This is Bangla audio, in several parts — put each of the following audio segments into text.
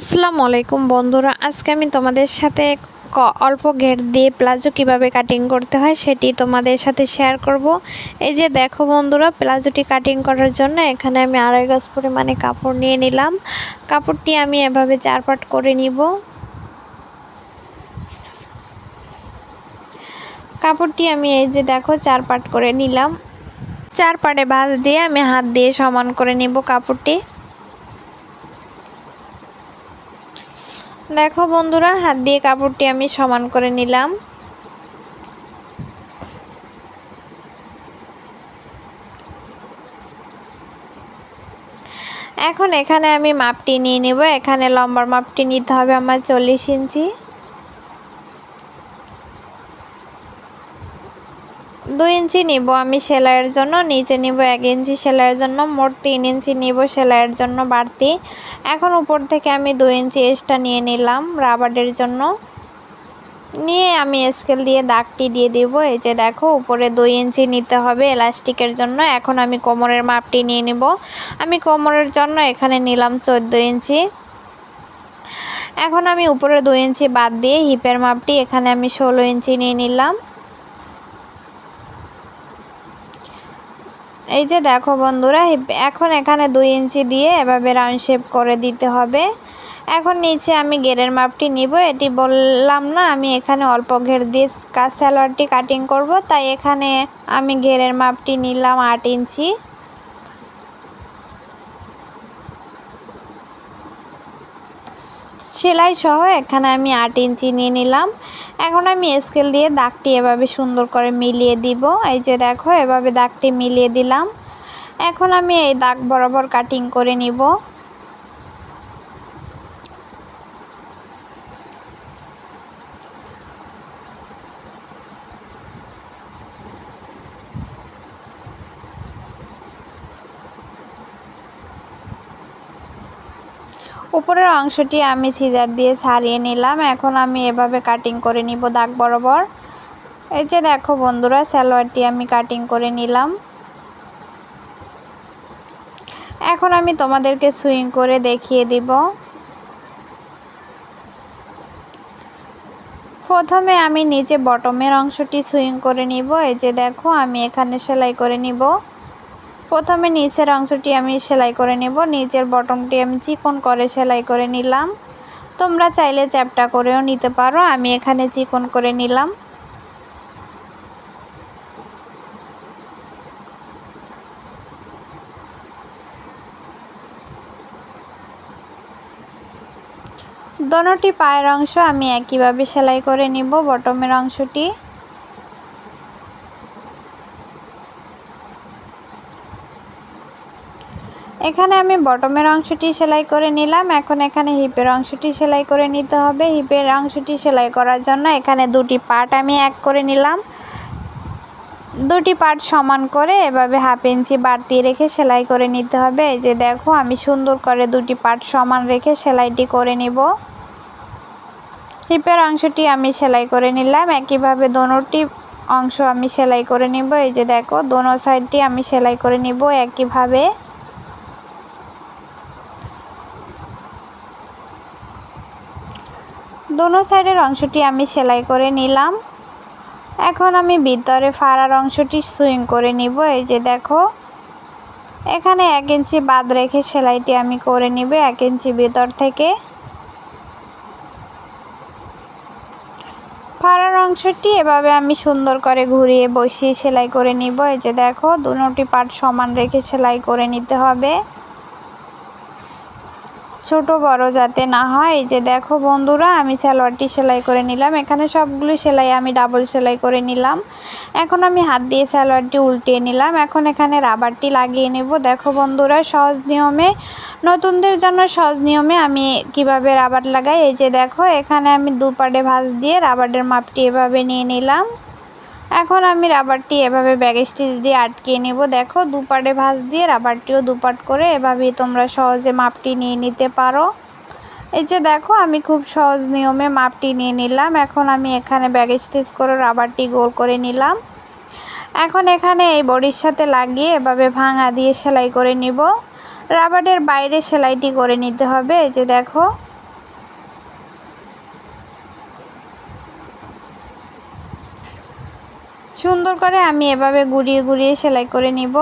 আসসালামু আলাইকুম বন্ধুরা, আজকে আমি তোমাদের সাথে অল্প ঘের দিয়ে প্লাজো কীভাবে কাটিং করতে হয় সেটি তোমাদের সাথে শেয়ার করব। এই যে দেখো বন্ধুরা, প্লাজোটি কাটিং করার জন্য এখানে আমি আড়াই গজ পরিমাণে কাপড় নিয়ে নিলাম। কাপড়টি আমি এভাবে চার পাট করে নিব। কাপড়টি আমি এই যে দেখো চার পাট করে নিলাম। চার পাটে ভাঁজ দিয়ে আমি হাত দিয়ে সমান করে নিব কাপড়টি। দেখো বন্ধুরা, হাত দিয়ে কাপড়টি আমি সমান করে নিলাম। এখন এখানে আমি মাপটি নিয়ে নেব। এখানে লম্বার মাপটি নিতে হবে আমার চল্লিশ ইঞ্চি। দুই ইঞ্চি নিব আমি সেলাইয়ের জন্য, নিচে নিব এক ইঞ্চি সেলাইয়ের জন্য, মোট তিন ইঞ্চি নিব সেলাইয়ের জন্য বাড়তি। এখন উপর থেকে আমি দুই ইঞ্চি এক্সট্রা নিয়ে নিলাম রাবারের জন্য। নিয়ে আমি স্কেল দিয়ে দাগটি দিয়ে দিব, এই যে দেখো উপরে দুই ইঞ্চি নিতে হবে এলাস্টিকের জন্য। এখন আমি কোমরের মাপটি নিয়ে নিব। আমি কোমরের জন্য এখানে নিলাম চোদ্দ ইঞ্চি। এখন আমি উপরে দুই ইঞ্চি বাদ দিয়ে হিপের মাপটি এখানে আমি ষোলো ইঞ্চি নিয়ে নিলাম। এই যে দেখো বন্ধুরা এখন এখানে দুই ইঞ্চি দিয়ে এভাবে রাউন্ড শেপ করে দিতে হবে। এখন নিচে আমি গেরের মাপটি নিব, এটি বললাম না, আমি এখানে অল্প ঘের দিয়ে কাজ সালোয়ারটি কাটিং করব, তাই এখানে আমি ঘেরের মাপটি নিলাম আট ইঞ্চি। সেলাই সহ এখানে আমি আট ইঞ্চি নিয়ে নিলাম। এখন আমি স্কেল দিয়ে দাগটি এভাবে সুন্দর করে মিলিয়ে দিব। এই যে দেখো, এভাবে দাগটি মিলিয়ে দিলাম। এখন আমি এই দাগ বরাবর কাটিং করে নিব। উপরের অংশটি আমি সিজার দিয়ে ছাড়িয়ে নিলাম। এখন আমি এভাবে কাটিং করে নিব দাগ বরাবর। এই যে দেখো বন্ধুরা, সালোয়ারটি আমি কাটিং করে নিলাম। এখন আমি তোমাদেরকে সুইং করে দেখিয়ে দিব। প্রথমে আমি নিচে বটমের অংশটি সুইং করে নিব। এই যে দেখো, আমি এখানে সেলাই করে নিব। প্রথমে নিচের অংশটি আমি সেলাই করে নেব। নিচের বটমটি আমি চিকন করে সেলাই করে নিলাম। তোমরা চাইলে চ্যাপটা করেও নিতে পারো। আমি এখানে চিকন করে নিলাম। দোনোটি পায়ের অংশ আমি একইভাবে সেলাই করে নিব বটমের অংশটি। এখানে আমি বটমের অংশটি সেলাই করে নিলাম। এখন এখানে হিপের অংশটি সেলাই করে নিতে হবে। হিপের অংশটি সেলাই করার জন্য এখানে দুটি পার্ট আমি এক করে নিলাম। দুটি পার্ট সমান করে এভাবে হাফ ইঞ্চি বাড়তি রেখে সেলাই করে নিতে হবে। এই যে দেখো, আমি সুন্দর করে দুটি পার্ট সমান রেখে সেলাইটি করে নিব। হিপের অংশটি আমি সেলাই করে নিলাম। একইভাবে দোনোটি অংশ আমি সেলাই করে নিব। এই যে দেখো, দোনো সাইডটি আমি সেলাই করে নিব একইভাবে। দোনো সাইডের অংশটি আমি সেলাই করে নিলাম। এখন আমি ভিতরে ফাড়ার অংশটি সুইং করে নিব। এই যে দেখো, এখানে এক ইঞ্চি বাদ রেখে সেলাইটি আমি করে নিব এক ইঞ্চি ভিতর থেকে। ফাড়ার অংশটি এভাবে আমি সুন্দর করে ঘুরিয়ে বসিয়ে সেলাই করে নিব। এই যে দেখো, দুটি পার্ট সমান রেখে সেলাই করে নিতে হবে। ছোট বড় যাতে না হয়, এই যে দেখো বন্ধুরা, আমি সালোয়ারটি সেলাই করে নিলাম। এখানে সবগুলো সেলাই আমি ডাবল সেলাই করে নিলাম। এখন আমি হাত দিয়ে সালোয়ারটি উল্টিয়ে নিলাম। এখন এখানে রাবারটি লাগিয়ে নেব। দেখো বন্ধুরা, সহজ নিয়মে, নতুনদের জন্য সহজ নিয়মে আমি কীভাবে রাবার লাগাই? এই যে দেখো, এখানে আমি দুপাটে ভাঁজ দিয়ে রাবারের মাপটি এভাবে নিয়ে নিলাম। এখন আমি রাবারটি এভাবে ব্যাগ স্টিচ দিয়ে আটকিয়ে নেব। দেখো, দুপাটে ভাঁজ দিয়ে রাবারটিও দুপাট করে এভাবেই তোমরা সহজে মাপটি নিয়ে নিতে পারো। এই যে দেখো, আমি খুব সহজ নিয়মে মাপটি নিয়ে নিলাম। এখন আমি এখানে ব্যাগ স্টিচ করে রাবারটি গোল করে নিলাম। এখন এখানে এই বডির সাথে লাগিয়ে এভাবে ভাঙা দিয়ে সেলাই করে নিব। রাবারের বাইরে সেলাইটি করে নিতে হবে। এই যে দেখো সুন্দর করে আমি এভাবে গুড়িয়ে গুড়িয়ে সেলাই করে নিব।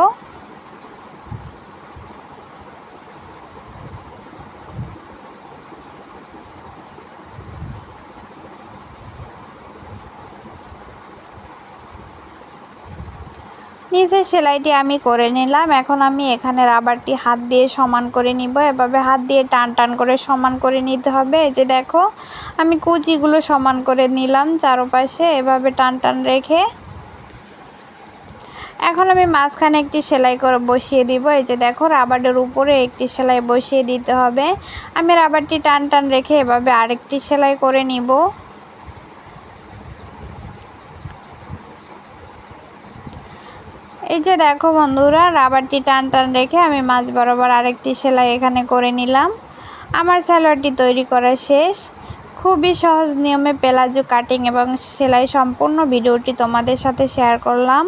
নিচের সেলাইটি আমি করে নিলাম। এখন আমি এখানে রাবারটি হাত দিয়ে সমান করে নিব। এভাবে হাত দিয়ে টান টান করে সমান করে নিতে হবে। এই যে দেখো, আমি কুচিগুলো সমান করে নিলাম চারপাশে। এভাবে টান টান রেখে এখন আমি মাঝখানে একটি সেলাই করে, বসিয়ে দিব। এই যে দেখো, রাবারের উপরে একটি সেলাই বসিয়ে দিতে হবে। আমি রাবারটি টান টান রেখে এভাবে আরেকটি সেলাই করে নিব। এই যে দেখো বন্ধুরা, রাবারটি টান টান রেখে আমি মাছ বরাবর আরেকটি সেলাই এখানে করে নিলাম। আমার স্যালোয়ারটি তৈরি করা শেষ। খুবই সহজ নিয়মে পেলাজো কাটিং এবং সেলাই সম্পূর্ণ ভিডিওটি তোমাদের সাথে শেয়ার করলাম।